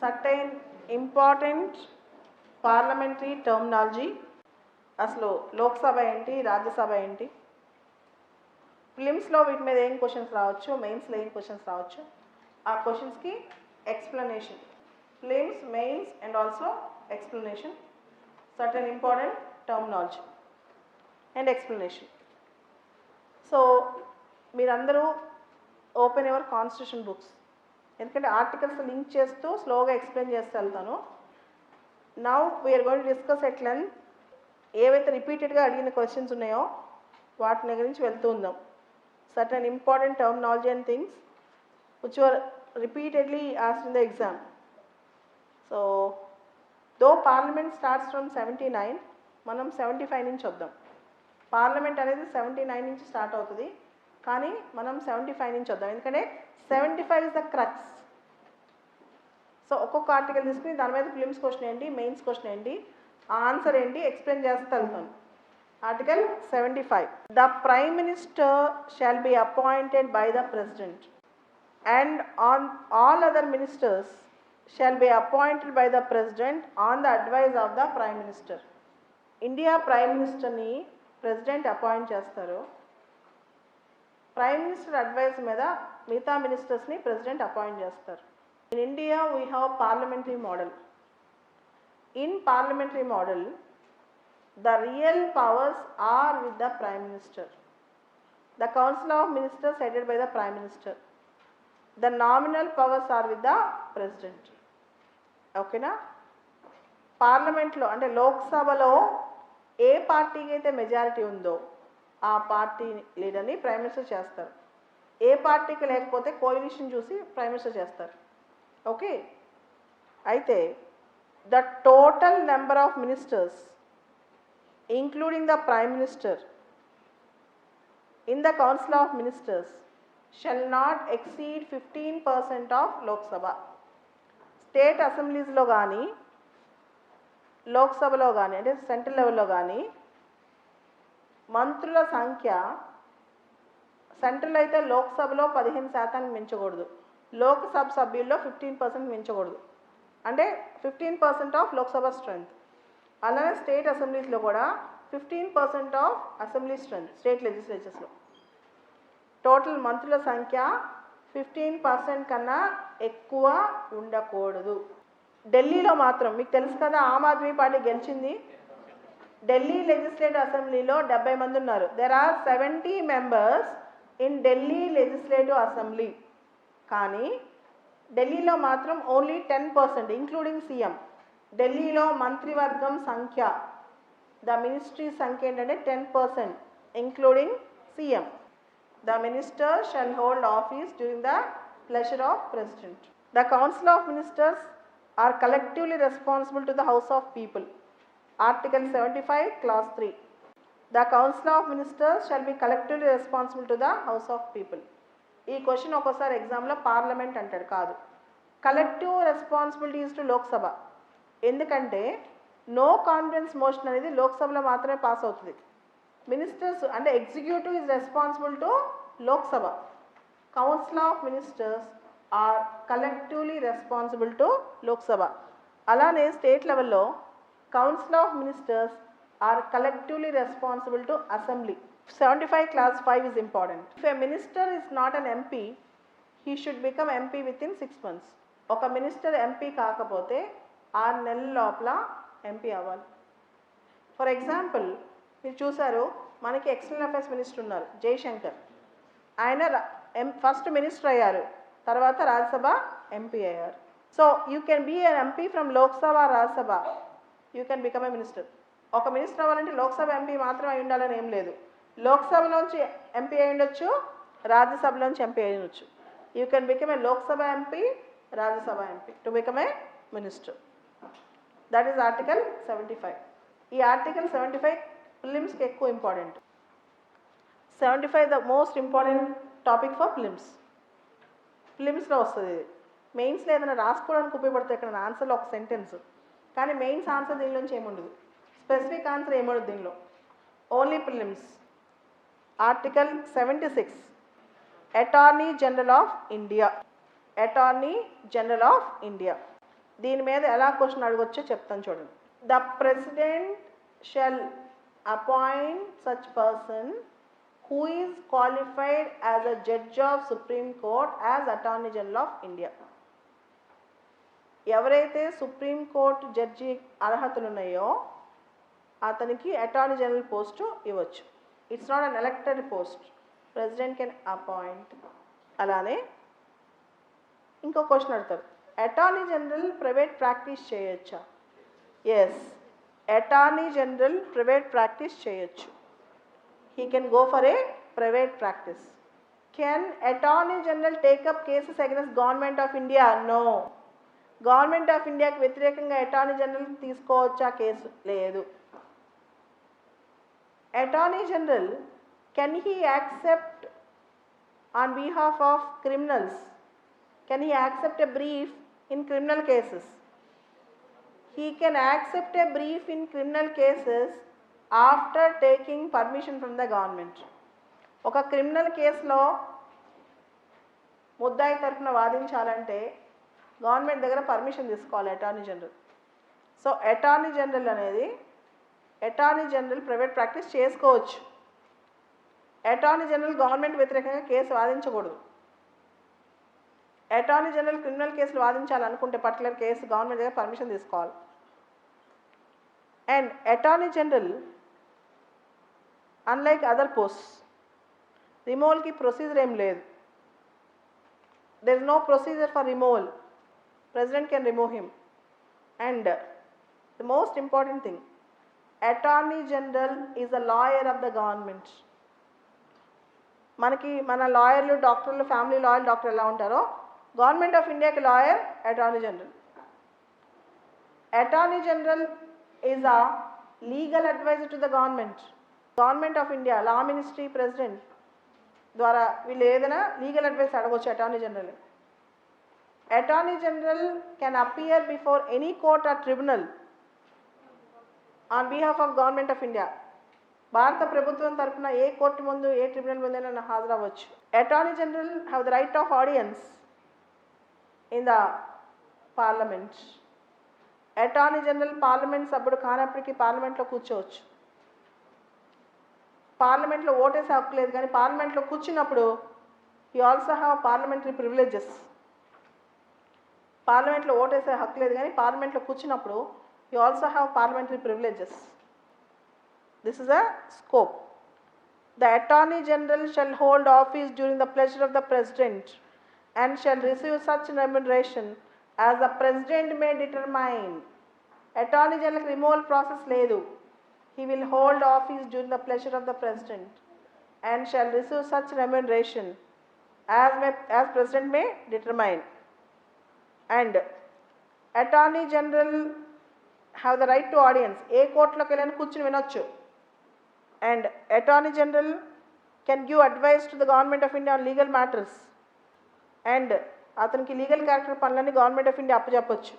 Certain important parliamentary terminology. అసలు లోక్సభ ఏంటి రాజ్యసభ ఏంటి? ఫిలిమ్స్లో వీటి మీద ఏం క్వశ్చన్స్ రావచ్చు? మెయిన్స్లో ఏం క్వశ్చన్స్ రావచ్చు? ఆ క్వశ్చన్స్కి explanation. Prelims mains and also explanation. Certain important terminology and explanation. So మీరందరూ ఓపెన్ ఎవర్ కాన్స్టిట్యూషన్ బుక్స్. ఎందుకంటే ఆర్టికల్స్ లింక్ చేస్తూ స్లోగా ఎక్స్ప్లెయిన్ చేస్తూ వెళ్తాను now we're going discuss at length ఏవైతే రిపీటెడ్గా అడిగిన క్వశ్చన్స్ ఉన్నాయో వాటిని గురించి వెళ్తూ ఉందాం. Certain important terminology and things which are repeatedly asked in the exam so though parliament starts from seventy nine మనం సెవెంటీ ఫైవ్ నుంచి వద్దాం. పార్లమెంట్ అనేది సెవెంటీ నైన్ నుంచి స్టార్ట్ అవుతుంది. కానీ మనం సెవెంటీ ఫైవ్ నుంచి వద్దాం. ఎందుకంటే seventy five is the crux so ఒక్కొక్క ఆర్టికల్ తీసుకుని దాని మీద ఫిలిమ్స్ క్వశ్చన్ ఏంటి మెయిన్స్ క్వశ్చన్ ఏంటి ఆ ఆన్సర్ ఏంటి ఎక్స్ప్లెయిన్ చేస్తూ వెళ్తాను. Article seventy five the prime minister shall be appointed by the president and on all other ministers shall be appointed by the president on the advice of the prime minister India prime మినిస్టర్ని president appoint చేస్తారు. Prime minister advise మీద మిగతా మినిస్టర్స్ని president appoint చేస్తారు. In India we have parliamentary model in parliamentary model the real powers are with the prime minister the council of ministers headed by the prime minister the nominal powers are with the president ఓకేనా పార్లమెంట్లో అంటే లోక్సభలో ఏ పార్టీకి అయితే majority ఉందో ఆ party లీడర్ని ప్రైమ్ మినిస్టర్ చేస్తారు. ఏ పార్టీకి లేకపోతే కోయిలిషన్ చూసి ప్రైమ్ మినిస్టర్ చేస్తారు. ఓకే? అయితే the total number of ministers including the prime minister in the council of ministers shall not exceed fifteen percent of Lok Sabha. State అసెంబ్లీస్లో కానీ లోక్సభలో కానీ అంటే సెంట్రల్ లెవెల్లో కానీ మంత్రుల సంఖ్య సెంట్రల్ అయితే లోక్సభలో పదిహేను శాతానికి మించకూడదు. లోక్సభ సభ్యుల్లో ఫిఫ్టీన్ పర్సెంట్ మించకూడదు. అంటే fifteen percent of Lok Sabha strength అలానే స్టేట్ అసెంబ్లీస్లో కూడా fifteen percent of assembly strength state లెజిస్లేచర్స్లో. Total మంత్రుల సంఖ్య ఫిఫ్టీన్ పర్సెంట్ కన్నా ఎక్కువ ఉండకూడదు. ఢిల్లీలో మాత్రం మీకు తెలుసు కదా ఆమ్ ఆద్మీ పార్టీ గెలిచింది. ఢిల్లీ లెజిస్లేటివ్ అసెంబ్లీలో డెబ్బై మంది ఉన్నారు. There are seventy members in Delhi legislative assembly కానీ ఢిల్లీలో మాత్రం only ten percent including CM ఢిల్లీలో మంత్రివర్గం సంఖ్య ద మినిస్ట్రీ సంఖ్య ఏంటంటే ten percent including CM the minister shall hold office during the pleasure of president the council of ministers are collectively responsible to the house of people article seventy five clause three the council of ministers shall be collectively responsible to the house of people ఈ question ఒక్కోసారి ఎగ్జామ్లో parliament అంటాడు కాదు. Collective responsibilities to Lok Sabha ఎందుకంటే no confidence motion అనేది లోక్సభలో మాత్రమే pass అవుతుంది. మినిస్టర్స్ అంటే executive is responsible to Lok Sabha council of ministers are collectively responsible to Lok Sabha అలానే స్టేట్ లెవెల్లో council of ministers are collectively responsible to assembly seventy five clause five is important if a minister is not an MP he should become MP within six months ఒక minister MP కాకపోతే ఆరు నెలల లోపల MP అవ్వాలి. For example మీరు చూసారు మనకి external affairs minister ఉన్నారు జయశంకర్. ఆయన ఎం ఫస్ట్ మినిస్టర్ అయ్యారు తర్వాత రాజ్యసభ ఎంపీ అయ్యారు. So you can be an MP from Lok Sabha Rajya Sabha you can become a minister. ఒక మినిస్టర్ అవ్వాలంటే లోక్సభ ఎంపీ మాత్రం అయి ఉండాలని ఏం లేదు. లోక్సభలోంచి ఎంపీ అయి ఉండొచ్చు రాజ్యసభలోంచి ఎంపీ అయి ఉండొచ్చు. You can become a Lok Sabha MP Rajya Sabha MP. To become a minister. That is article seventy five ఈ ఆర్టికల్ సెవెంటీ ఫైవ్ ఫిలిమ్స్కి ఎక్కువ important seventy five the most important topic for prelims ఫిలిమ్స్లో వస్తుంది ఇది. మెయిన్స్లో ఏదైనా రాసుకోవడానికి ఉపయోగపడుతుంది ఇక్కడ ఆన్సర్లో ఒక సెంటెన్స్ కానీ మెయిన్స్ ఆన్సర్ దీనిలోంచి ఏముండదు. స్పెసిఫిక్ ఆన్సర్ ఏముండదు దీనిలో. Only prelims article seventy six attorney general of India attorney general of India దీని మీద ఎలా క్వశ్చన్ అడగొచ్చో చెప్తాను చూడండి. The president shall appoint such person who is qualified as a judge of supreme court as attorney general of India ఎవరైతే supreme court judge అర్హతలు ఉన్నాయో అతనికి అటార్నీ జనరల్ పోస్టు ఇవ్వచ్చు. It's not an elected post president can appoint అలానే ఇంకో question అడుగుతారు. Attorney general private practice చేయొచ్చా? Yes attorney general private practice చేయొచ్చు. He can go for a private practice can attorney general take up cases against government of India no government of ఇండియాకి వ్యతిరేకంగా attorney general తీసుకోవచ్చా case? లేదు. Attorney general can he accept on behalf of criminals can he accept a brief in criminal cases he can accept a brief in criminal cases after taking permission from the government ఒక criminal కేసులో ముద్దాయి తరఫున వాదించాలంటే government దగ్గర permission తీసుకోవాలి attorney general. So attorney general అనేది attorney general private practice చేసుకోవచ్చు. Attorney general government వ్యతిరేకంగా కేసు వాదించకూడదు. అటార్నీ జనరల్ క్రిమినల్ కేసులు వాదించాలనుకుంటే పర్టికులర్ కేసు గవర్నమెంట్ దగ్గర పర్మిషన్ తీసుకోవాలి. And attorney general unlike other post రిమోవల్కి procedure ఏం లేదు. There is no procedure for removal president can remove him and the most important thing attorney general is the lawyer of the government మనకి మన లాయర్లు డాక్టర్లు family lawyer doctor ఎలా ఉంటారో government of ఇండియాకి lawyer attorney general attorney general is a legal adviser to the government government of India law ministry president ద్వారా వీళ్ళు ఏదైనా లీగల్ అడ్వైస్ అడగవచ్చు attorney general attorney general can appear before any court or tribunal on behalf of government of India భారత ప్రభుత్వం తరఫున ఏ court ముందు ఏ ట్రిబ్యునల్ ముందైనా హాజరవ్వచ్చు. Attorney general have the right of audience in the parliament attorney general parliament సభ్యుడు కానప్పటికీ పార్లమెంట్లో కూర్చోవచ్చు. పార్లమెంట్లో ఓటేసే హక్కు లేదు కానీ పార్లమెంట్లో కూర్చున్నప్పుడు ఈ ఆల్సో హ్యావ్ పార్లమెంటరీ ప్రివిలేజెస్ పార్లమెంట్లో ఓటేసే హక్కు లేదు కానీ పార్లమెంట్లో కూర్చున్నప్పుడు you also have parliamentary privileges. This is a scope the attorney general shall hold office during the pleasure of the president and shall receive such remuneration as the president may determine attorney జనరల్కి removal process లేదు. He will hold office during the pleasure of the president and shall receive such remuneration as may as president may determine and attorney general have the right to audience ఏ కోర్టులోకి వెళ్ళని కూర్చుని వినొచ్చు. And attorney general can give advice to the government of India on legal matters and అతనికి legal character పనులన్నీ government of India అప్పచెప్పచ్చు.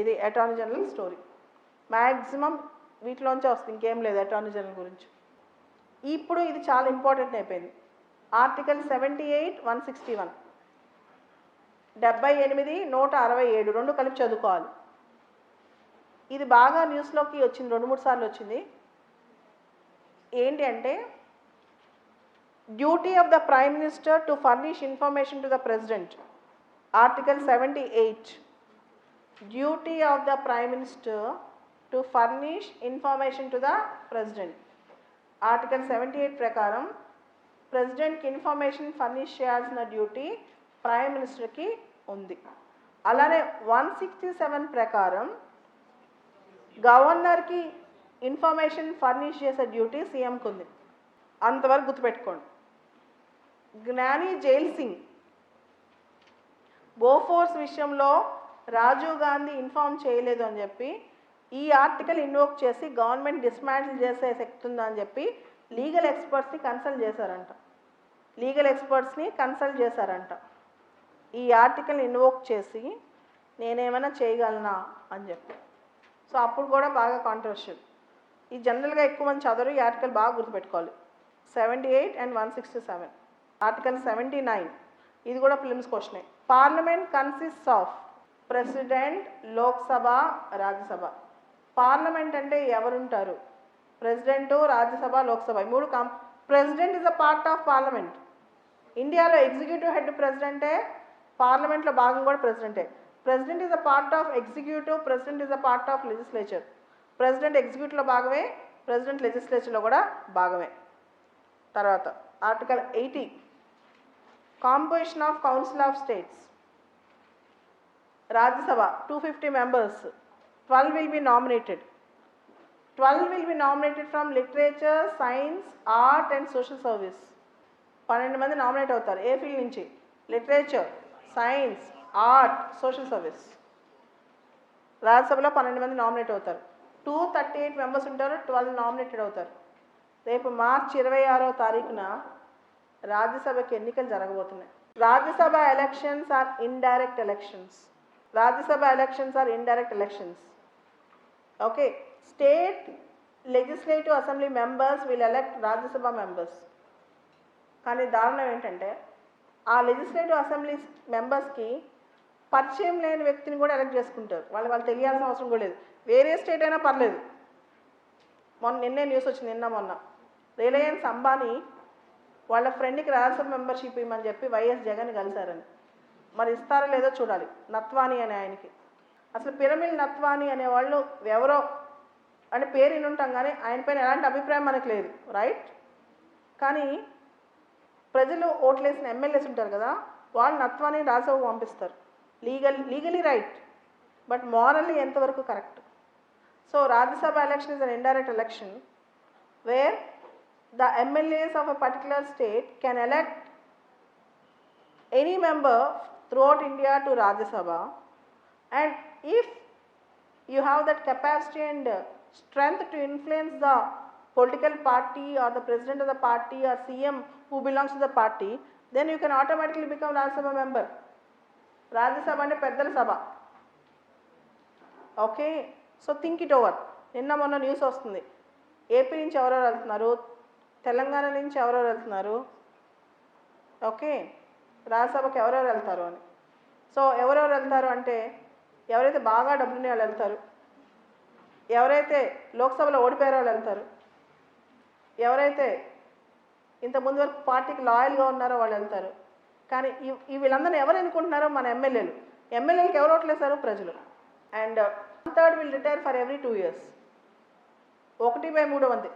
ఇది attorney general story maximum వీటిలోంచే వస్తుంది. ఇంకేం లేదు అటార్నీ జనరల్ గురించి. ఇప్పుడు ఇది చాలా ఇంపార్టెంట్ అయిపోయింది. Article seventy eight one sixty one డెబ్బై ఎనిమిది నూట అరవై ఏడు రెండు కలిపి చదువుకోవాలి. ఇది బాగా న్యూస్లోకి వచ్చింది రెండు మూడు సార్లు వచ్చింది. ఏంటి అంటే duty of the prime minister to furnish information to the president article seventy eight. Duty of the prime minister to furnish information to the president article seventy eight ప్రకారం ప్రెసిడెంట్కి ఇన్ఫర్మేషన్ ఫర్నిష్ చేయాల్సిన డ్యూటీ ప్రైమ్ మినిస్టర్కి ఉంది. అలానే one sixty seven ప్రకారం గవర్నర్కి information furnish చేసే duty సీఎంకి ఉంది. అంతవరకు గుర్తుపెట్టుకోండి. జ్ఞాని జైల్ సింగ్ బోఫోర్స్ విషయంలో రాజీవ్ గాంధీ ఇన్ఫార్మ్ చేయలేదు అని చెప్పి ఈ ఆర్టికల్ ఇన్వోక్ చేసి గవర్నమెంట్ డిస్మాంటిల్ చేసే శక్తి ఉందని చెప్పి లీగల్ ఎక్స్పర్ట్స్ని కన్సల్ట్ చేశారంట. లీగల్ ఎక్స్పర్ట్స్ని కన్సల్ట్ చేశారంట. ఈ ఆర్టికల్ ఇన్వోక్ చేసి నేనేమైనా చేయగలనా అని చెప్పి. సో అప్పుడు కూడా బాగా కాంట్రవర్షియల్ ఈ జనరల్గా ఎక్కువ మంది చదవరు ఈ ఆర్టికల్ బాగా గుర్తుపెట్టుకోవాలి. Seventy eight and one sixty seven article seventy nine ఇది కూడా ఫిలిమ్స్ క్వశ్చనే parliament consist of president Lok Sabha Rajya Sabha parliament అంటే ఎవరుంటారు? ప్రెసిడెంట్ రాజ్యసభ లోక్సభ ఈ మూడు కాం president is a part of parliament ఇండియాలో ఎగ్జిక్యూటివ్ హెడ్ ప్రెసిడెంటే పార్లమెంట్లో భాగం కూడా ప్రెసిడెంటే. President is a part of executive president is a part of legislature president ఎగ్జిక్యూటివ్లో భాగమే ప్రెసిడెంట్ లెజిస్లేచర్లో కూడా భాగమే. తర్వాత article eighty composition of council of states Rajya Sabha two fifty members twelve will be nominated twelve will be nominated from literature science art and social service పన్నెండు మంది nominate అవుతారు ఏ ఫీల్డ్ నుంచి? Literature science art social service. రాజ్యసభలో పన్నెండు మంది nominate అవుతారు. టూ థర్టీ ఎయిట్ మెంబర్స్ ఉంటారు ట్వెల్వ్ నామినేటెడ్ అవుతారు. రేపు మార్చి ఇరవై ఆరో తారీఖున రాజ్యసభకి ఎన్నికలు జరగబోతున్నాయి. Rajya Sabha elections are indirect elections. Rajya Sabha elections are indirect elections. Okay state legislative assembly members will elect Rajya Sabha members. కానీ దారుణం ఏంటంటే ఆ లెజిస్లేటివ్ అసెంబ్లీ మెంబర్స్కి పరిచయం లేని వ్యక్తిని కూడా ఎలక్ట్ చేసుకుంటారు. వాళ్ళు వాళ్ళు తెలియాల్సిన అవసరం కూడా లేదు. వేరే స్టేట్ అయినా పర్లేదు. మొన్న నిన్నే న్యూస్ వచ్చింది నిన్న మొన్న. రిలయన్స్ అంబానీ వాళ్ళ ఫ్రెండ్కి రాజ్యసభ మెంబర్షిప్ ఇవ్వమని చెప్పి వైఎస్ జగన్ కలిశారని. మరి ఇస్తారో లేదో చూడాలి. నత్వాని అనే ఆయనకి. అసలు పిరమిల్ నత్వాని అనే వాళ్ళు ఎవరో అని పేరు ఉంటాం కానీ ఆయన పైన ఎలాంటి అభిప్రాయం మనకు లేదు. రైట్ కానీ ప్రజలు ఓట్లేసిన ఎమ్మెల్యేస్ ఉంటారు కదా వాళ్ళు నత్వాన్ని రాజవ్వు పంపిస్తారు. Legal legally right but morally ఎంతవరకు correct? So Rajya Sabha election is an indirect election where the MLAs of a particular state can elect any member throughout India to Rajya Sabha. And if you have that capacity and strength to influence the political party or the president of the party or CM who belongs to the party then you can automatically become Rajya Sabha member. Rajya Sabha అంటే పెద్దల సభ. Okay so think it over నిన్న మొన్న news వస్తుంది. AP నుంచి ఎవరెవరు వెళ్తున్నారు? తెలంగాణ నుంచి ఎవరెవరు వెళ్తున్నారు? ఓకే రాజ్యసభకి ఎవరెవరు వెళ్తారు అని. సో ఎవరెవరు వెళ్తారు అంటే ఎవరైతే బాగా డబ్బులున్న వాళ్ళు వెళ్తారు ఎవరైతే లోక్సభలో ఓడిపోయారో వాళ్ళు వెళ్తారు ఎవరైతే ఇంతకుముందు ముందు వరకు పార్టీకి లాయల్గా ఉన్నారో వాళ్ళు వెళ్తారు కానీ ఈ వీళ్ళందరినీ ఎవరు ఎన్నుకుంటున్నారో మన ఎమ్మెల్యేలు. ఎమ్మెల్యేలకు ఎవరు ఓట్లేశారు? ప్రజలు. And third will retire for every two years. ఒకటి బై మూడు మంది.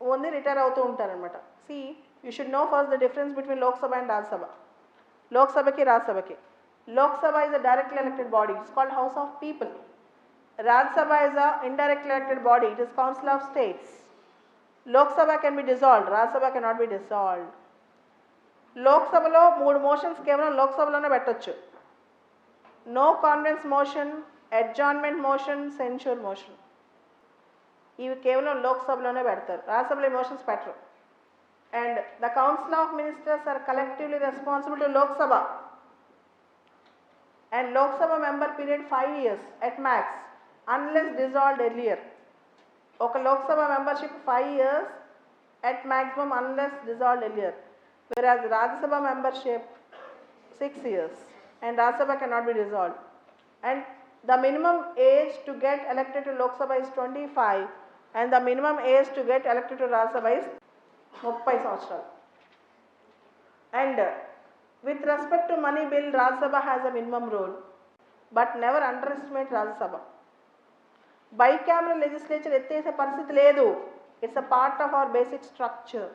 ఓన్లీ రిటైర్ అవుతూ ఉంటారనమాట see you should know first the difference between Lok Sabha and Rajya Sabha. లోక్సభకి రాజ్యసభకి. Lok Sabha is a directly elected body it's called house of people Rajya Sabha is a indirectly elected body it is council of states Lok Sabha can be dissolved Rajya Sabha can not be dissolved లోక్సభలో మూడు motions కేవలం లోక్సభలోనే పెట్టొచ్చు no confidence motion adjournment motion censure motion ఇవి కేవలం లోక్సభలోనే పెడతారు రాజ్యసభలో మోషన్స్ పెట్టరు and the council of ministers are collectively responsible to Lok Sabha and Lok Sabha member period five years at max unless dissolved earlier Oklaw Sabha membership five years at maximum unless dissolved earlier, whereas Raj Sabha membership six years and Raj Sabha cannot be dissolved. And the minimum age to get elected to Lok Sabha is 25 and the minimum age to get elected to Raj Sabha is also And with respect to money bill, Raj Sabha has a minimum rule, but never underestimate Rajya Sabha. Bicameral legislature ఎత్తేసే పరిస్థితి లేదు. It's a part of our basic structure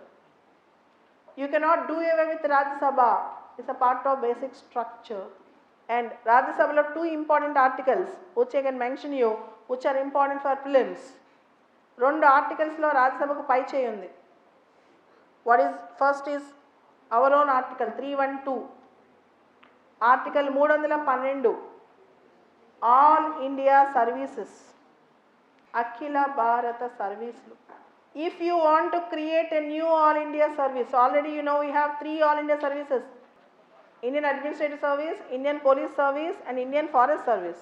you cannot do away with Rajya Sabha it's a part of basic structure and రాజ్యసభలో two important articles which I can mention you which are important for prelims రెండు ఆర్టికల్స్లో రాజ్యసభకు పై చేయి ఉంది. What is first is our own article three one two article మూడు వందల పన్నెండు. All India services Akhila Bharata service. If you want to create a new All India service, already you know we have three All India services. Indian Administrative Service, Indian Police Service and Indian Forest Service.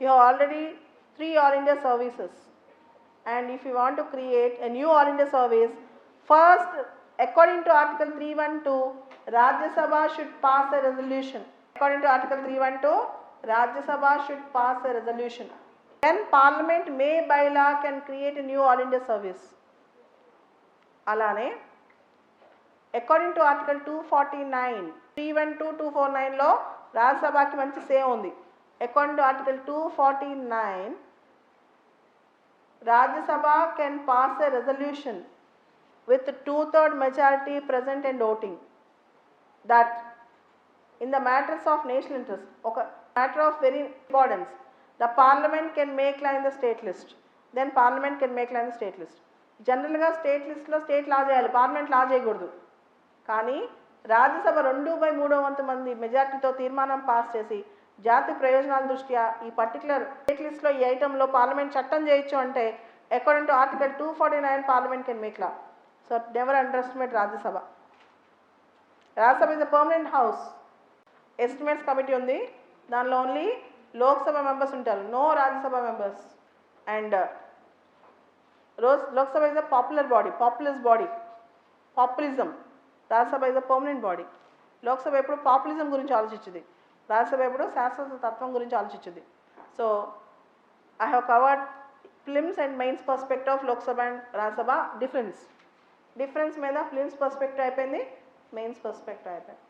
You have already three All India services. And if you want to create a new All India service, first according to Article 312, Rajya Sabha should pass a resolution. According to Article 312, Rajya Sabha should pass a resolution. Then Parliament may by law can create a new All India service. అలానే according to article two forty nine three one two two four నైన్లో రాజ్యసభకి మంచి say ఉంది according to article two forty nine Rajya Sabha can pass a resolution with two-third majority present and voting that in the matters of national interest, ఒక matter of very importance, the parliament can make law in the state list. Then parliament can make law in the state list. జనరల్గా state లిస్ట్లో state law చేయాలి. Parliament లా చేయకూడదు. కానీ రాజ్యసభ రెండు by మూడో వంతు మంది మెజార్టీతో తీర్మానం పాస్ చేసి జాతి ప్రయోజనాల దృష్ట్యా ఈ పర్టికులర్ స్టేట్ లిస్ట్లో ఈ ఐటెంలో పార్లమెంట్ చట్టం చేయొచ్చు అంటే according to article two forty nine parliament can make law so never underestimate Rajya Sabha. Rajya Sabha is a permanent house estimates committee ఉంది. దానిలో ఓన్లీ లోక్సభ మెంబర్స్ ఉంటారు no Rajya Sabha members and rose Lok Sabha is a popular body populous body populism Rajya Sabha is a permanent body Lok Sabha ఎప్పుడు populism గురించి ఆలోచించింది రాజ్యసభ ఎప్పుడు శాశ్వత తత్వం గురించి ఆలోచించింది so I have covered prelims and mains perspective of Lok Sabha and Rajya Sabha difference difference మీద prelims perspective అయిపోయింది మెయిన్స్ పర్స్పెక్ట్ అయిపోయింది.